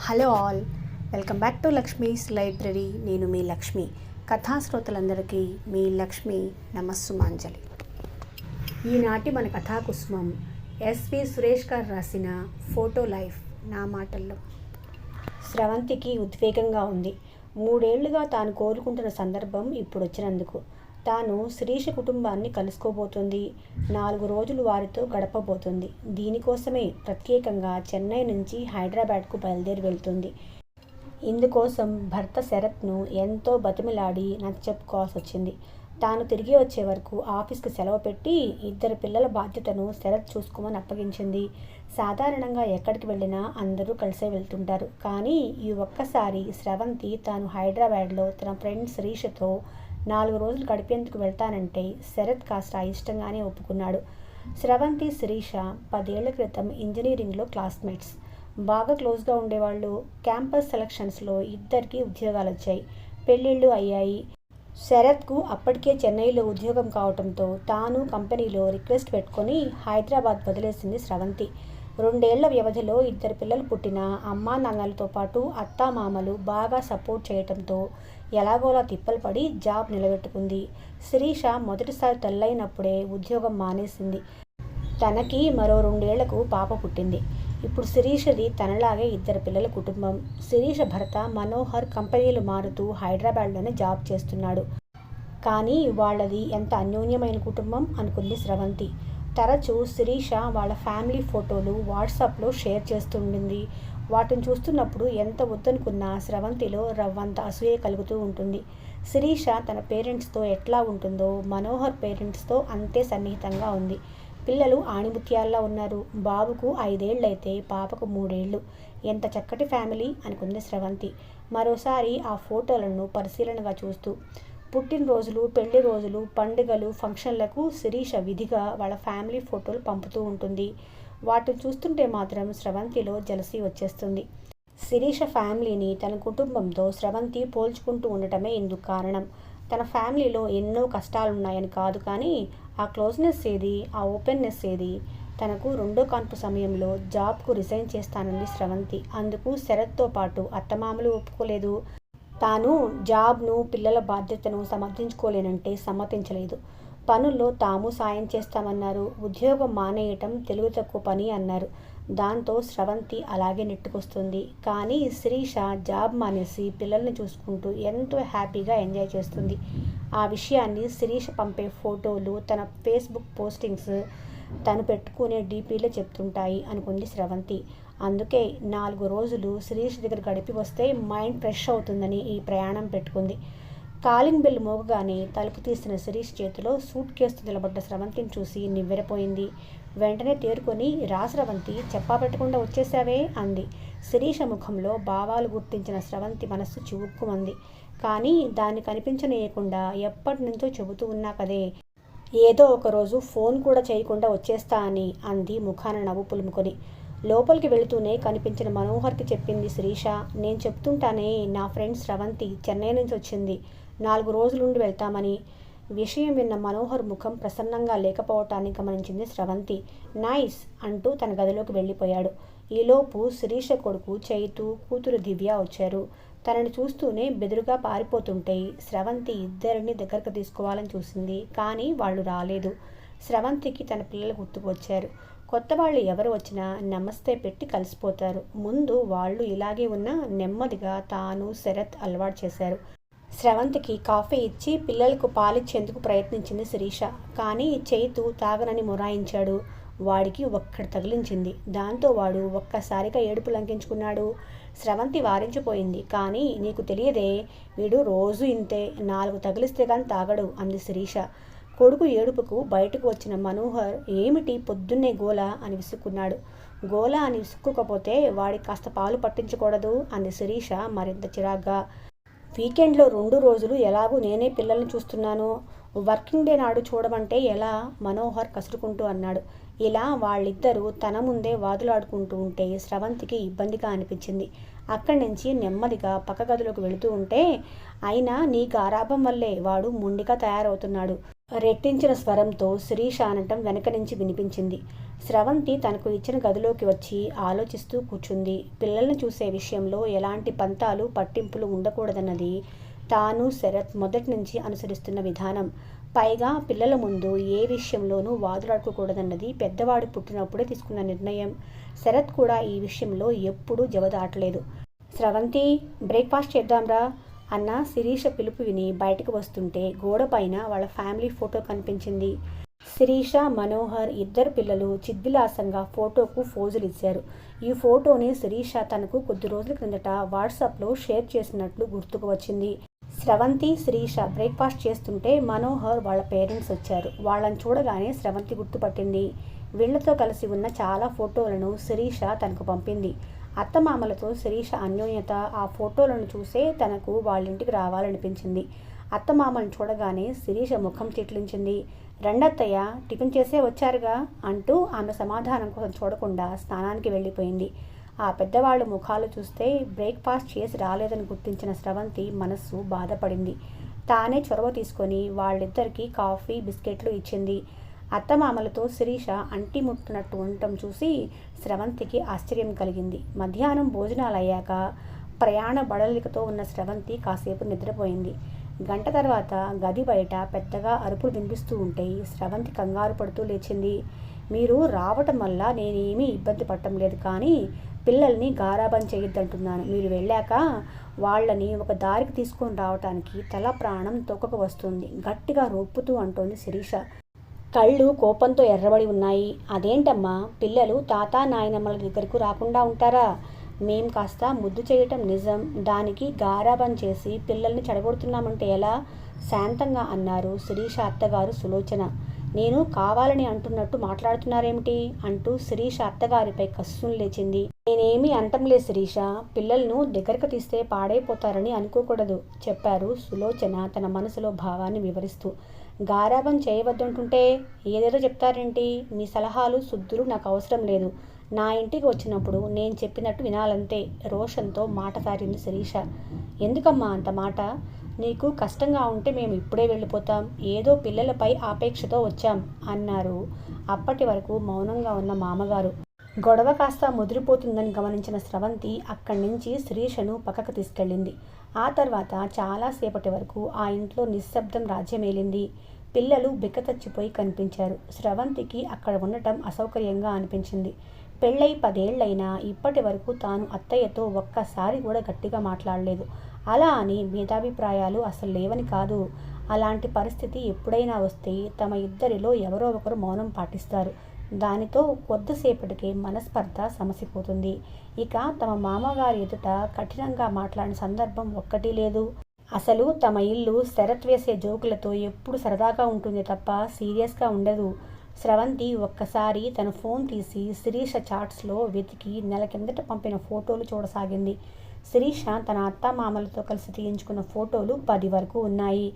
Hello all welcome back to Lakshmi's library. నేను మీ లక్ష్మి. కథాశ్రోతలందరికీ మీ లక్ష్మి నమస్సుమాంజలి ఈనాటి మన కథాకుసుమం ఎస్వి సురేష్ గారు రాసిన ఫోటో లైఫ్ నా మాటల్లో. స్రవంతికి ఉద్వేగంగా ఉంది. మూడేళ్ళుగా తాను కోరుకుంటున్న సందర్భం ఇప్పుడు వచ్చినందుకు. తాను శిరీష కుటుంబాన్ని కలుసుకోబోతుంది. నాలుగు రోజులు వారితో గడపబోతుంది. దీనికోసమే ప్రత్యేకంగా చెన్నై నుంచి హైదరాబాద్కు బయలుదేరి వెళ్తుంది. ఇందుకోసం భర్త శరత్ను ఎంతో బతిమిలాడి నచ్చ చెప్పుకోవాల్సి వచ్చింది. తాను తిరిగి వచ్చే వరకు ఆఫీస్కి సెలవు పెట్టి ఇద్దరు పిల్లల బాధ్యతను శరత్ చూసుకోమని అప్పగించింది. సాధారణంగా ఎక్కడికి వెళ్ళినా అందరూ కలిసే వెళ్తుంటారు. కానీ ఈ ఒక్కసారి స్రవంతి తాను హైదరాబాద్లో తన ఫ్రెండ్ శ్రీషతో నాలుగు రోజులు గడిపేందుకు వెళ్తానంటే శరత్ కాస్త ఇష్టంగానే ఒప్పుకున్నాడు. స్రవంతి శిరీష పదేళ్ళ క్రితం ఇంజనీరింగ్లో క్లాస్మేట్స్. బాగా క్లోజ్గా ఉండేవాళ్ళు క్యాంపస్ సెలక్షన్స్లో ఇద్దరికి ఉద్యోగాలు వచ్చాయి పెళ్ళిళ్ళు అయ్యాయి. శరత్కు అప్పటికే చెన్నైలో ఉద్యోగం కావడంతో తాను కంపెనీలో రిక్వెస్ట్ పెట్టుకొని హైదరాబాద్ వదిలేసింది స్రవంతి. రెండేళ్ళ వ్యవధిలో ఇద్దరు పిల్లలు పుట్టిన అమ్మా నాన్నలతో పాటు అత్తామామలు బాగా సపోర్ట్ చేయటంతో ఎలాగోలా తిప్పలు పడి జాబ్ నిలబెట్టుకుంది. శిరీష మొదటిసారి తల్లైనప్పుడే ఉద్యోగం మానేసింది. తనకి మరో రెండేళ్ళకు పాప పుట్టింది. ఇప్పుడు శిరీషది తనలాగే ఇద్దరు పిల్లల కుటుంబం. శిరీష భర్త మనోహర్ కంపెనీలు మారుతూ హైదరాబాద్లోనే జాబ్ చేస్తున్నాడు. కానీ వాళ్ళది ఎంత అన్యోన్యమైన కుటుంబం అనుకుంది స్రవంతి. తరచూ శిరీష వాళ్ళ ఫ్యామిలీ ఫోటోలు వాట్సాప్లో షేర్ చేస్తుండింది వాటిని చూస్తున్నప్పుడు ఎంత వద్దనుకున్నా స్రవంతిలో రవ్వంత అసూయ కలుగుతూ ఉంటుంది. శిరీష తన పేరెంట్స్తో ఎట్లా ఉంటుందో మనోహర్ పేరెంట్స్తో అంతే సన్నిహితంగా ఉంది. పిల్లలు ఆణిముత్యాల్లో ఉన్నారు. బాబుకు ఐదేళ్ళైతే పాపకు మూడేళ్ళు ఎంత చక్కటి ఫ్యామిలీ అనుకుంది స్రవంతి. మరోసారి ఆ ఫోటోలను పరిశీలనగా చూస్తూ పుట్టినరోజులు పెళ్ళి రోజులు పండుగలు ఫంక్షన్లకు శిరీష విధిగా వాళ్ళ ఫ్యామిలీ ఫోటోలు పంపుతూ ఉంటుంది. వాటిని చూస్తుంటే మాత్రం స్రవంతిలో జలసి వచ్చేస్తుంది. శిరీష ఫ్యామిలీని తన కుటుంబంతో స్రవంతి పోల్చుకుంటూ ఉండటమే ఇందుకు కారణం. తన ఫ్యామిలీలో ఎన్నో కష్టాలున్నాయని కాదు కానీ ఆ క్లోజ్నెస్ ఏది ఆ ఓపెన్నెస్ ఏది? తనకు రెండో కాన్పు సమయంలో జాబ్కు రిజైన్ చేస్తానంది స్రవంతి. అందుకు శరత్తో పాటు అత్తమామలు ఒప్పుకోలేదు. తాను జాబ్ను పిల్లల బాధ్యతను సమర్థించుకోలేనంటే సమ్మతించలేదు. పనుల్లో తాము సాయం చేస్తామన్నారు. ఉద్యోగం మానేయటం తెలుగు తక్కువ పని అన్నారు. దాంతో స్రవంతి అలాగే నెట్టుకొస్తుంది. కానీ శిరీష జాబ్ మానేసి పిల్లల్ని చూసుకుంటూ ఎంతో హ్యాపీగా ఎంజాయ్ చేస్తుంది. ఆ విషయాన్ని శిరీష పంపే ఫోటోలు తన ఫేస్బుక్ పోస్టింగ్స్ తను పెట్టుకునే డీపీలో చెప్తుంటాయి అనుకుంది స్రవంతి. అందుకే నాలుగు రోజులు శిరీష్ దగ్గర గడిపి వస్తే మైండ్ ఫ్రెష్ అవుతుందని ఈ ప్రయాణం పెట్టుకుంది. కాలింగ్ బెల్ మోగగానే తలుపు తీసిన శిరీష్ చేతిలో సూట్ కేసు నిలబడ్డ స్రవంతిని చూసి నివ్వెరపోయింది. వెంటనే తేరుకొని రా స్రవంతి చెప్పా పెట్టకుండా వచ్చేసావే అంది. శిరీష ముఖంలో భావాలు గుర్తించిన స్రవంతి మనస్సు చివుక్కుమంది. కానీ దాన్ని కనిపించనీయకుండా ఎప్పటి నుంచో చెబుతూ ఉన్నా కదే. ఏదో ఒకరోజు ఫోన్ కూడా చేయకుండా వచ్చేస్తా అని అంది ముఖాన నవ్వు పులుముకొని. లోపలికి వెళుతూనే కనిపించిన మనోహర్కి చెప్పింది శిరీష నేను చెప్తుంటానే నా ఫ్రెండ్ స్రవంతి చెన్నై నుంచి వచ్చింది. నాలుగు రోజులుండి వెళ్తామని. విషయం విన్న మనోహర్ ముఖం ప్రసన్నంగా లేకపోవటాన్ని గమనించింది స్రవంతి. నైస్ అంటూ తన గదిలోకి వెళ్ళిపోయాడు. ఈలోపు శిరీష కొడుకు చైతు కూతురు దివ్య వచ్చారు. తనని చూస్తూనే బెదురుగా పారిపోతుంటే స్రవంతి ఇద్దరిని దగ్గరకు తీసుకోవాలని చూసింది కానీ వాళ్ళు రాలేదు. స్రవంతికి తన పిల్లలు గుర్తుకు వచ్చారు కొత్త వాళ్ళు ఎవరు వచ్చినా నమస్తే పెట్టి కలిసిపోతారు. ముందు వాళ్ళు ఇలాగే ఉన్న నెమ్మదిగా తాను శరత్ అలవాటు చేశారు. స్రవంతికి కాఫీ ఇచ్చి పిల్లలకు పాలిచ్చేందుకు ప్రయత్నించింది శిరీష. కానీ చేతు తాగనని మొరాయించాడు. వాడికి ఒక్కడు తగిలించింది. దాంతో వాడు ఒక్కసారిగా ఏడుపు లంకించుకున్నాడు. స్రవంతి వారించిపోయింది. కానీ నీకు తెలియదే వీడు రోజు ఇంతే. నాలుగు తగిలిస్తే కానీ తాగడు అంది శిరీష. కొడుకు ఏడుపుకు బయటకు వచ్చిన మనోహర్ ఏమిటి పొద్దున్నే గోల? అని విసుక్కున్నాడు. గోల అని విసుక్కుకపోతే వాడికి కాస్త పాలు పట్టించకూడదు? అంది శిరీష మరింత చిరాగ్గా. వీకెండ్లో రెండు రోజులు ఎలాగూ నేనే పిల్లల్ని చూస్తున్నాను. వర్కింగ్ డే నాడు చూడమంటే ఎలా? మనోహర్ కసురుకుంటూ అన్నాడు. ఇలా వాళ్ళిద్దరూ తన ముందే వాదులాడుకుంటూ ఉంటే స్రవంతికి ఇబ్బందిగా అనిపించింది. అక్కడి నుంచి నెమ్మదిగా పక్క గదిలోకి వెళుతూ ఉంటే అయినా నీ గారాభం వల్లే వాడు ముండిగా తయారవుతున్నాడు. రెట్టించిన స్వరంతో శిరీష అనటం వెనక నుంచి వినిపించింది. స్రవంతి తనకు ఇచ్చిన గదిలోకి వచ్చి ఆలోచిస్తూ కూర్చుంది. పిల్లల్ని చూసే విషయంలో ఎలాంటి పంతాలు పట్టింపులు ఉండకూడదన్నది తాను శరత్ మొదటి నుంచి అనుసరిస్తున్న విధానం. పైగా పిల్లల ముందు ఏ విషయంలోనూ వాదులాడుకోకూడదన్నది పెద్దవాడు పుట్టినప్పుడే తీసుకున్న నిర్ణయం. శరత్ కూడా ఈ విషయంలో ఎప్పుడూ జవదాటలేదు. స్రవంతి బ్రేక్ఫాస్ట్ చేద్దాంరా. అన్న శిరీష పిలుపు విని బయటకు వస్తుంటే గోడ పైన వాళ్ళ ఫ్యామిలీ ఫోటో కనిపించింది. శిరీష మనోహర్ ఇద్దరు పిల్లలు చిద్విలాసంగా ఫోటోకు ఫోజులు ఇచ్చారు. ఈ ఫోటోని శిరీష తనకు కొద్ది రోజుల క్రిందట వాట్సాప్లో షేర్ చేసినట్లు గుర్తుకు వచ్చింది. స్రవంతి శిరీష బ్రేక్ఫాస్ట్ చేస్తుంటే మనోహర్ వాళ్ళ పేరెంట్స్ వచ్చారు. వాళ్ళని చూడగానే స్రవంతి గుర్తుపట్టింది. వీళ్ళతో కలిసి ఉన్న చాలా ఫోటోలను శిరీష తనకు పంపింది. అత్తమామలతో శిరీష అన్యోన్యత ఆ ఫోటోలను చూసే తనకు వాళ్ళింటికి రావాలనిపించింది. అత్తమామలను చూడగానే శిరీష ముఖం చిట్లించింది రెండత్తయ్య టిఫిన్ చేసే వచ్చారుగా అంటూ ఆమె సమాధానం కోసం చూడకుండా స్నానానికి వెళ్ళిపోయింది. ఆ పెద్దవాళ్ళ ముఖాలు చూస్తే బ్రేక్ఫాస్ట్ చేసి రాలేదని గుర్తించిన స్రవంతి మనస్సు బాధపడింది. తానే చొరవ తీసుకొని వాళ్ళిద్దరికీ కాఫీ బిస్కెట్లు ఇచ్చింది. అత్తమామలతో శిరీష అంటిముట్టునట్టు ఉండటం చూసి స్రవంతికి ఆశ్చర్యం కలిగింది. మధ్యాహ్నం భోజనాలు అయ్యాక ప్రయాణ బడలికతో ఉన్న స్రవంతి కాసేపు నిద్రపోయింది. గంట తర్వాత గది బయట పెద్దగా అరుపులు వినిపిస్తూ ఉంటే స్రవంతి కంగారు పడుతూ లేచింది. మీరు రావటం వల్ల నేనేమీ ఇబ్బంది పడటం లేదు కానీ పిల్లల్ని గారాబం చేయొద్దంటున్నాను. మీరు వెళ్ళాక వాళ్ళని ఒక దారికి తీసుకొని రావటానికి తల ప్రాణం తొక్కకు వస్తుంది. గట్టిగా రొప్పుతూ అంటోంది శిరీష. కళ్ళు కోపంతో ఎర్రబడి ఉన్నాయి. అదేంటమ్మా పిల్లలు తాత నాయనమ్మల దగ్గరకు రాకుండా ఉంటారా? మేం కాస్త ముద్దు చేయటం నిజం. దానికి గారాబం చేసి పిల్లల్ని చెడగొడుతున్నామంటే ఎలా శాంతంగా అన్నారు శిరీష అత్తగారు సులోచన. నేను కావాలని అంటున్నట్టు మాట్లాడుతున్నారేమిటి అంటూ శిరీష అత్తగారిపై కస్సును లేచింది. నేనేమీ అంటంలే శిరీష. పిల్లలను దగ్గరకు తీస్తే పాడైపోతారని అనుకోకూడదు చెప్పారు సులోచన తన మనసులో భావాన్ని వివరిస్తూ. గారాబం చేయవద్దంటుంటే ఏదేదో చెప్తారేంటి? మీ సలహాలు శుద్ధులు నాకు అవసరం లేదు. నా ఇంటికి వచ్చినప్పుడు నేను చెప్పినట్టు వినాలంతే. రోషంతో మాట సారింది శిరీష. ఎందుకమ్మా అంత మాట? నీకు కష్టంగా ఉంటే మేము ఇప్పుడే వెళ్ళిపోతాం. ఏదో పిల్లలపై ఆపేక్షతో వచ్చాం అన్నారు. అప్పటి వరకు మౌనంగా ఉన్న మామగారు. గొడవ కాస్త ముదిరిపోతుందని గమనించిన స్రవంతి అక్కడి నుంచి శిరీషను పక్కకు తీసుకెళ్ళింది. ఆ తర్వాత చాలాసేపటి వరకు ఆ ఇంట్లో నిశ్శబ్దం రాజ్యమేలింది. పిల్లలు బిక్కతచ్చిపోయి కనిపించారు. స్రవంతికి అక్కడ ఉండటం అసౌకర్యంగా అనిపించింది. పెళ్ళై పదేళ్ళైనా ఇప్పటి వరకు తాను అత్తయ్యతో ఒక్కసారి కూడా గట్టిగా మాట్లాడలేదు. అలా అని భేదాభిప్రాయాలు అసలు లేవని కాదు. అలాంటి పరిస్థితి ఎప్పుడైనా వస్తే తమ ఇద్దరిలో ఎవరో ఒకరు మౌనం పాటిస్తారు. దానితో కొద్దిసేపటికి మనస్పర్ధ సమసిపోతుంది. ఇక తమ మామగారి ఎదుట కఠినంగా మాట్లాడిన సందర్భం ఒక్కటి లేదు. అసలు తమ ఇల్లు శరత్ వేసే జోకులతో ఎప్పుడు సరదాగా ఉంటుంది తప్ప సీరియస్గా ఉండదు. స్రవంతి ఒక్కసారి తన ఫోన్ తీసి శిరీష చాట్స్లో వెతికి నెల కిందట పంపిన ఫోటోలు చూడసాగింది. శిరీష తన అత్తమామలతో కలిసి తీయించుకున్న ఫోటోలు పది వరకు ఉన్నాయి.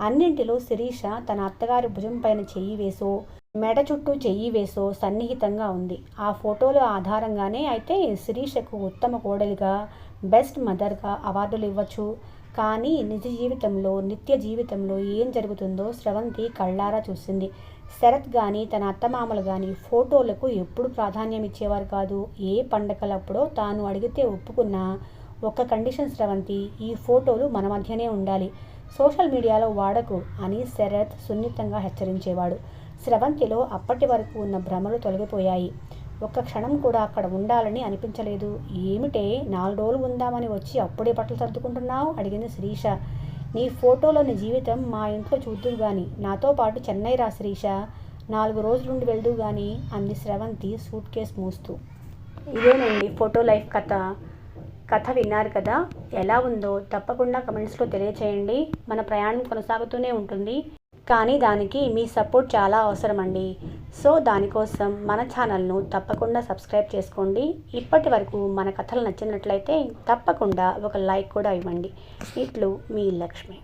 అన్నింటిలో శిరీష తన అత్తగారి భుజం పైన చెయ్యి వేసో మెడ చుట్టూ చెయ్యి వేసో సన్నిహితంగా ఉంది. ఆ ఫోటోల ఆధారంగానే అయితే శిరీషకు ఉత్తమ కోడలిగా బెస్ట్ మదర్గా అవార్డులు ఇవ్వచ్చు. కానీ నిజ జీవితంలో నిత్య జీవితంలో ఏం జరుగుతుందో స్రవంతి కళ్ళారా చూసింది. శరత్ కానీ తన అత్తమామలు కానీ ఫోటోలకు ఎప్పుడు ప్రాధాన్యం ఇచ్చేవారు కాదు. ఏ పండగలప్పుడో తాను అడిగితే ఒప్పుకున్న ఒక్క కండిషన్ స్రవంతి ఈ ఫోటోలు మన మధ్యనే ఉండాలి. సోషల్ మీడియాలో వాడకు అని శరత్ సున్నితంగా హెచ్చరించేవాడు. స్రవంతిలో అప్పటి వరకు ఉన్న భ్రమలు తొలగిపోయాయి. ఒక్క క్షణం కూడా అక్కడ ఉండాలని అనిపించలేదు. ఏమిటే నాలుగు రోజులు ఉందామని వచ్చి అప్పుడే బట్టలు సర్దుకుంటున్నావు? అడిగింది శిరీష. నీ ఫోటోలోని జీవితం మా ఇంట్లో చూద్దురు గాని నాతో పాటు చెన్నై రా శిరీష. నాలుగు రోజులుండి వెళ్దు గాని అంది స్రవంతి సూట్ కేస్ మూస్తూ. ఇదేనండి ఫోటో లైఫ్ కథ. కథ విన్నారు కదా. ఎలా ఉందో తప్పకుండా కమెంట్స్లో తెలియచేయండి. మన ప్రయాణం కొనసాగుతూనే ఉంటుంది. కానీ దానికి మీ సపోర్ట్ చాలా అవసరం అండి సో దానికోసం మన ఛానల్ను తప్పకుండా సబ్స్క్రైబ్ చేసుకోండి. ఇప్పటి వరకు మన కథలు నచ్చినట్లయితే తప్పకుండా ఒక లైక్ కూడా ఇవ్వండి. ఇట్లు మీ లక్ష్మి.